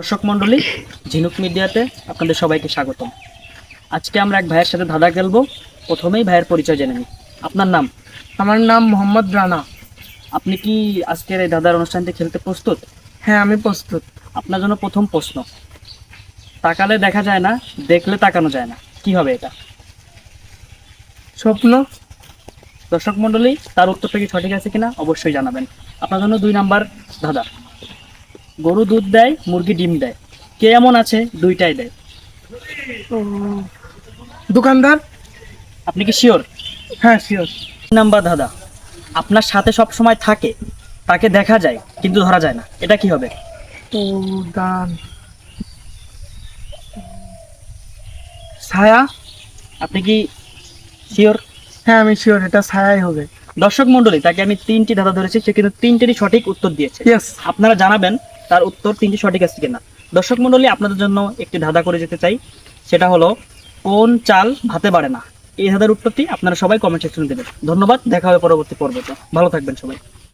দর্শক মণ্ডলী ঝিনুক মিডিয়াতে আপনাদের সবাইকে স্বাগতম। আজকে আমরা এক ভাইয়ের সাথে ধাঁধা খেলব। প্রথমেই ভাইয়ের পরিচয় জেনে নিই। আপনার নাম? আমার নাম মোহাম্মদ রানা। আপনি কি আজকের এই দাদার অনুষ্ঠানটি খেলতে প্রস্তুত? হ্যাঁ আমি প্রস্তুত। আপনার জন্য প্রথম প্রশ্ন। তাকালে দেখা যায় না দেখলে তাকানো যায় না। কি হবে এটা? স্বপ্ন। দর্শক মণ্ডলী তার উত্তরটা কি সঠিক আছে কিনা অবশ্যই জানাবেন। আপনার জন্য দুই নাম্বার ধাঁধা। গরু দুধ দেয় মুরগি ডিম দেয়। কে এমন আছে? দুইটাই দেয়। দোকানদার? আপনি কি শিওর হ্যাঁ শিওর নাম্বার দাদা আপনার সাথে সব সময় থাকে তাকে দেখা যায় কিন্তু ধরা যায় না। এটা কি হবে? ও দান। ছায়া? আপনি কি শিওর হ্যাঁ আমি শিওর এটা ছায়াই হবে। দর্শক মন্ডলী তাকে আমি তিনটি ধাঁধা ধরেছি সে কিন্তু তিনটেরই সঠিক উত্তর দিয়েছে। আপনারা জানাবেন তার উত্তর তিনটি সঠিক আছে কিনা। দর্শক মণ্ডলী, আপনাদের জন্য একটি ধাঁধা করে যেতে চাই। সেটা হলো, কোন চাল ভাতে বাড়ে না? এই ধাঁধার উত্তরটি আপনারা সবাই কমেন্ট সেকশনে দেবেন। ধন্যবাদ, দেখা হবে পরবর্তী পর্বতে ভালো থাকবেন সবাই।